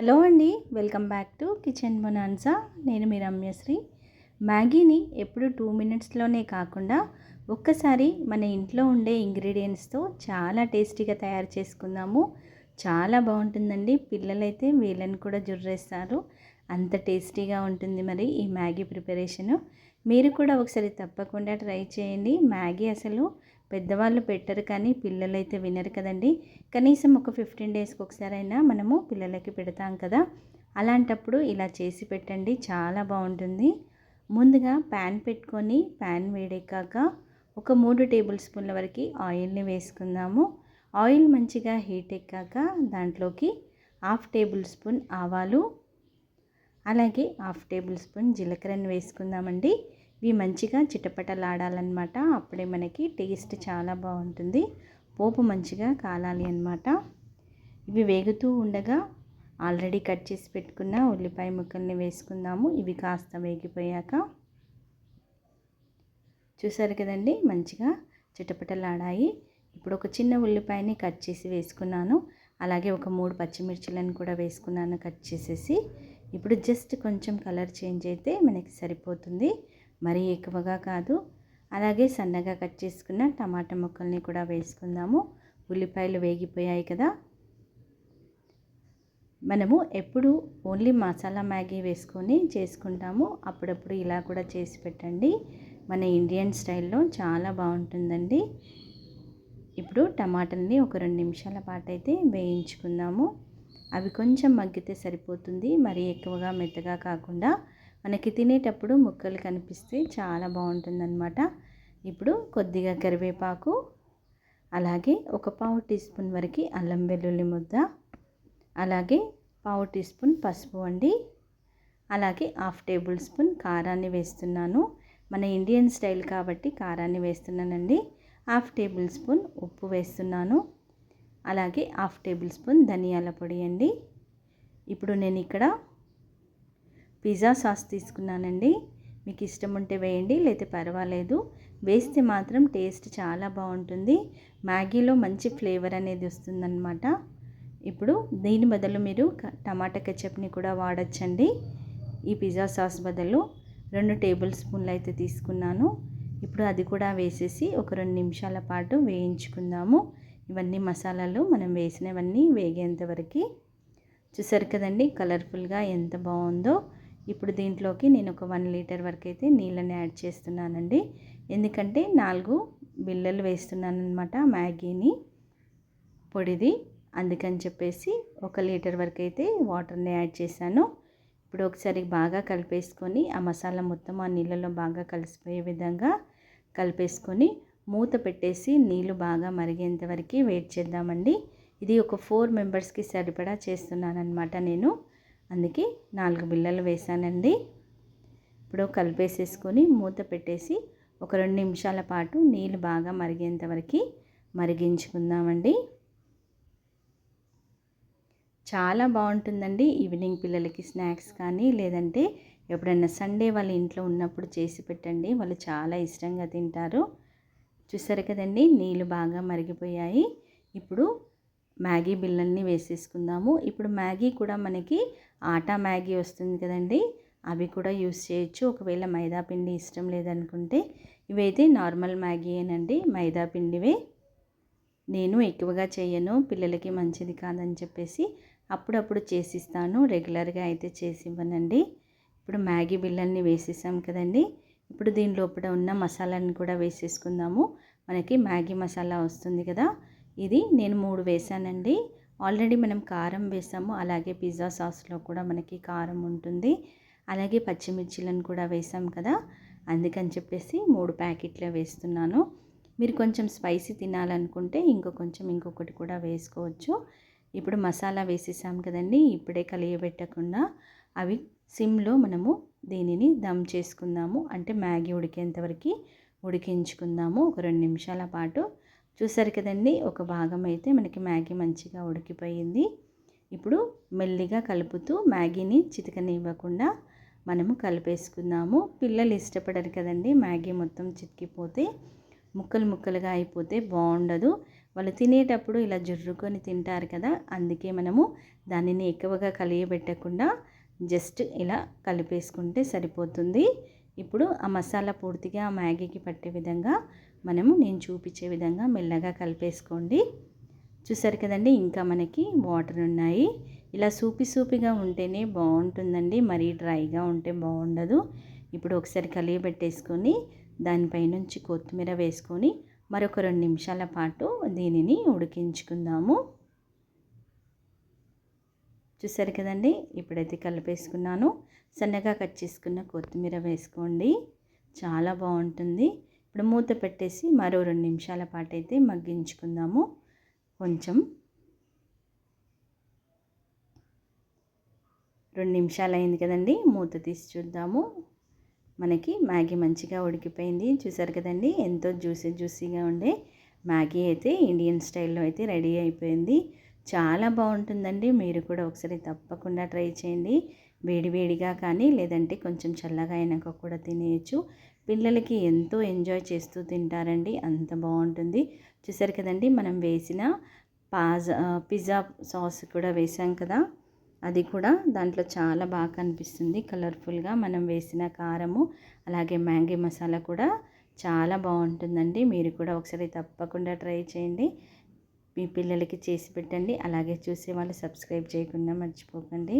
Hello అండి welcome back to kitchen bonanza. నేను మీ రమ్యశ్రీ. మ్యాగీని ఎప్పుడు టూ మినిట్స్లోనే కాకుండా ఒక్కసారి మన ఇంట్లో ఉండే ఇంగ్రీడియంట్స్తో చాలా టేస్టీగా తయారు చేసుకుందాము. చాలా బాగుంటుందండి పిల్లలైతే వీళ్ళని కూడా జుర్రేస్తారు. అంత టేస్టీగా ఉంటుంది మరి ఈ మ్యాగీ ప్రిపరేషను. మీరు కూడా ఒకసారి తప్పకుండా ట్రై చేయండి. మ్యాగీ అసలు పెద్దవాళ్ళు పెట్టరు కానీ పిల్లలైతే వినరు కదండి. కనీసం ఒక ఫిఫ్టీన్ డేస్కి ఒకసారైనా మనము పిల్లలకి పెడతాం కదా. అలాంటప్పుడు ఇలా చేసి పెట్టండి చాలా బాగుంటుంది. ముందుగా ప్యాన్ పెట్టుకొని ప్యాన్ వేడెక్కాక ఒక మూడు టేబుల్ స్పూన్ల వరకు ఆయిల్ని వేసుకుందాము. ఆయిల్ మంచిగా హీట్ ఎక్కాక దాంట్లోకి హాఫ్ టేబుల్ స్పూన్ ఆవాలు అలాగే హాఫ్ టేబుల్ స్పూన్ జీలకర్రని వేసుకుందామండి. ఇవి మంచిగా చిటపటలాడాలన్నమాట. అప్పుడే మనకి టేస్ట్ చాలా బాగుంటుంది. పోపు మంచిగా కాలాలి అన్నమాట. ఇవి వేగుతూ ఉండగా ఆల్రెడీ కట్ చేసి పెట్టుకున్న ఉల్లిపాయ ముక్కల్ని వేసుకుందాము. ఇవి కాస్త వేగిపోయాక. చూసారు కదండి? మంచిగా చిటపటలాడాయి. ఇప్పుడు ఒక చిన్న ఉల్లిపాయని కట్ చేసి వేసుకున్నాను. అలాగే ఒక మూడు పచ్చిమిర్చిలను కూడా వేసుకున్నాను కట్ చేసేసి. ఇప్పుడు జస్ట్ కొంచెం కలర్ చేంజ్ అయితే మనకి సరిపోతుంది. మరీ ఎక్కువగా కాదు. అలాగే సన్నగా కట్ చేసుకున్న టమాటా ముక్కల్ని కూడా వేసుకుందాము. ఉల్లిపాయలు వేగిపోయాయి కదా. మనము ఎప్పుడు ఓన్లీ మసాలా మ్యాగీ వేసుకొని చేసుకుంటాము. అప్పుడప్పుడు ఇలా కూడా చేసి పెట్టండి. మన ఇండియన్ స్టైల్లో చాలా బాగుంటుందండి. ఇప్పుడు టమాటాలని ఒక రెండు నిమిషాల పాటు అయితే వేయించుకుందాము. అవి కొంచెం మగ్గితే సరిపోతుంది. మరీ ఎక్కువగా మెత్తగా కాకుండా మనకి తినేటప్పుడు ముక్కలు కనిపిస్తే చాలా బాగుంటుందన్నమాట. ఇప్పుడు కొద్దిగా కరివేపాకు అలాగే ఒక పావు టీ స్పూన్ వరకు అల్లం వెల్లుల్లి ముద్ద అలాగే పావు టీ స్పూన్ పసుపు అండి అలాగే హాఫ్ టేబుల్ స్పూన్ కారాన్ని వేస్తున్నాను. మన ఇండియన్ స్టైల్ కాబట్టి కారాన్ని వేస్తున్నానండి. హాఫ్ టేబుల్ స్పూన్ ఉప్పు వేస్తున్నాను. అలాగే హాఫ్ టేబుల్ స్పూన్ ధనియాల పొడి అండి. ఇప్పుడు నేను ఇక్కడ పిజ్జా సాస్ తీసుకున్నానండి. మీకు ఇష్టం ఉంటే వేయండి లేకపోతే పర్వాలేదు. వేస్తే మాత్రం టేస్ట్ చాలా బాగుంటుంది. మ్యాగీలో మంచి ఫ్లేవర్ అనేది వస్తుందన్నమాట. ఇప్పుడు దీని బదులు మీరు టమాటా కెచప్ని కూడా వాడచ్చండి. ఈ పిజ్జా సాస్ బదులు రెండు టేబుల్ స్పూన్లు అయితే తీసుకున్నాను. ఇప్పుడు అది కూడా వేసేసి ఒక రెండు నిమిషాల పాటు వేయించుకుందాము. ఇవన్నీ మసాలాలు మనం వేసినవన్నీ వేగేంత వరకు. చూసారు కదండి కలర్ఫుల్గా ఎంత బాగుందో. ఇప్పుడు దీంట్లోకి నేను ఒక వన్ లీటర్ వరకు అయితే నీళ్ళని యాడ్ చేస్తున్నానండి. ఎందుకంటే నాలుగు బిళ్ళలు వేస్తున్నాను అనమాట మ్యాగీని పొడిది. అందుకని చెప్పేసి ఒక లీటర్ వరకు అయితే వాటర్ని యాడ్ చేశాను. ఇప్పుడు ఒకసారి బాగా కలిపేసుకొని ఆ మసాలా మొత్తం ఆ నీళ్ళలో బాగా కలిసిపోయే విధంగా కలిపేసుకొని మూత పెట్టేసి నీళ్ళు బాగా మరిగేంత వరకు వెయిట్ చేద్దామండి. ఇది ఒక ఫోర్ మెంబర్స్కి సరిపడా చేస్తున్నాను నేను. అందుకే నాలుగు బిళ్ళలు వేసానండి. ఇప్పుడు కలిపేసేసుకొని మూత పెట్టేసి ఒక రెండు నిమిషాల పాటు నీళ్ళు బాగా మరిగేంత వరకు మరిగించుకుందామండి. చాలా బాగుంటుందండి ఈవినింగ్ పిల్లలకి స్నాక్స్ కానీ లేదంటే ఎప్పుడైనా సండే వాళ్ళ ఇంట్లో ఉన్నప్పుడు చేసి పెట్టండి. వాళ్ళు చాలా ఇష్టంగా తింటారు. చూసారు కదండి నీళ్ళు బాగా మరిగిపోయాయి. ఇప్పుడు మ్యాగీ బిళ్ళల్ని వేసేసుకుందాము. ఇప్పుడు మ్యాగీ కూడా మనకి ఆటా మ్యాగీ వస్తుంది కదండి అవి కూడా యూస్ చేయొచ్చు. ఒకవేళ మైదా పిండి ఇష్టం లేదనుకుంటే ఇవైతే నార్మల్ మ్యాగీ అనండి మైదా పిండివే. నేను ఎక్కువగా చేయను పిల్లలకి మంచిది కాదని చెప్పేసి అప్పుడప్పుడు చేసిస్తాను రెగ్యులర్గా అయితే చేసి ఇవ్వనండి. ఇప్పుడు మ్యాగీ బిళ్ళల్ని వేసేసాం కదండి ఇప్పుడు దీని లోపల ఉన్న మసాలాని కూడా వేసేసుకుందాము. మనకి మ్యాగీ మసాలా వస్తుంది కదా. ఇది నేను మూడు వేసానండి. ఆల్రెడీ మనం కారం వేసాము. అలాగే పిజ్జా సాస్లో కూడా మనకి కారం ఉంటుంది. అలాగే పచ్చిమిర్చిలను కూడా వేసాం కదా. అందుకని చెప్పేసి మూడు ప్యాకెట్లు వేస్తున్నాను. మీరు కొంచెం స్పైసీ తినాలనుకుంటే ఇంకో కొంచెం ఇంకొకటి కూడా వేసుకోవచ్చు. ఇప్పుడు మసాలా వేసేసాం కదండి. ఇప్పుడే కలియబెట్టకుండా అవి సిమ్లో మనము దీనిని దమ్ చేసుకుందాము. అంటే మ్యాగీ ఉడికేంతవరకు ఉడికించుకుందాము. ఒక రెండు నిమిషాల పాటు. చూసారు కదండి ఒక భాగం అయితే మనకి మ్యాగీ మంచిగా ఉడికిపోయింది. ఇప్పుడు మెల్లిగా కలుపుతూ మ్యాగీని చితకనివ్వకుండా మనము కలిపేసుకుందాము. పిల్లలు ఇష్టపడరు కదండి మ్యాగీ మొత్తం చితికిపోతే ముక్కలు ముక్కలుగా అయిపోతే బాగుండదు. వాళ్ళు తినేటప్పుడు ఇలా జుర్రుకొని తింటారు కదా అందుకే మనము దానిని ఎక్కువగా కలియబెట్టకుండా జస్ట్ ఇలా కలిపేసుకుంటే సరిపోతుంది. ఇప్పుడు ఆ మసాలా పూర్తిగా ఆ మ్యాగీకి పట్టే విధంగా మనము నేను చూపించే విధంగా మెల్లగా కలిపేసుకోండి. చూసారు కదండి ఇంకా మనకి వాటర్ ఉన్నాయి. ఇలా సూపి సూపిగా ఉంటేనే బాగుంటుందండి. మరీ డ్రైగా ఉంటే బాగుండదు. ఇప్పుడు ఒకసారి కలియబెట్టేసుకొని దానిపైనుంచి కొత్తిమీర వేసుకొని మరొక రెండు నిమిషాల పాటు దీనిని ఉడికించుకుందాము. చూసారు కదండి? ఇప్పుడైతే కలిపేసుకున్నాను. సన్నగా కట్ చేసుకున్న కొత్తిమీర వేసుకోండి. చాలా బాగుంటుంది. ఇప్పుడు మూత పెట్టేసి మరో రెండు నిమిషాల పాటు అయితే మగ్గించుకుందాము. కొంచెం. రెండు నిమిషాలు అయింది కదండి. మూత తీసి చూద్దాము. మనకి మ్యాగీ మంచిగా ఉడికిపోయింది. చూసారు కదండి? ఎంతో జ్యూసీ జ్యూసీగా ఉండే మ్యాగీ అయితే ఇండియన్ స్టైల్లో అయితే రెడీ అయిపోయింది. చాలా బాగుంటుందండి. మీరు కూడా ఒకసారి తప్పకుండా ట్రై చేయండి. వేడివేడిగా కానీ లేదంటే కొంచెం చల్లగా అయినాక కూడా తినేయచ్చు. పిల్లలకి ఎంతో ఎంజాయ్ చేస్తూ తింటారండి. అంత బాగుంటుంది. చూసారు కదండి మనం వేసిన పాజా పిజ్జా సాస్ కూడా వేసాం కదా. అది కూడా దాంట్లో చాలా బాగా కనిపిస్తుంది. కలర్ఫుల్గా మనం వేసిన కారము అలాగే మ్యాంగీ మసాలా కూడా చాలా బాగుంటుందండి. మీరు కూడా ఒకసారి తప్పకుండా ట్రై చేయండి. మీ పిల్లలకి చేసి పెట్టండి. అలాగే చూసే వాళ్ళు సబ్స్క్రైబ్ చేయకుండా మర్చిపోకండి.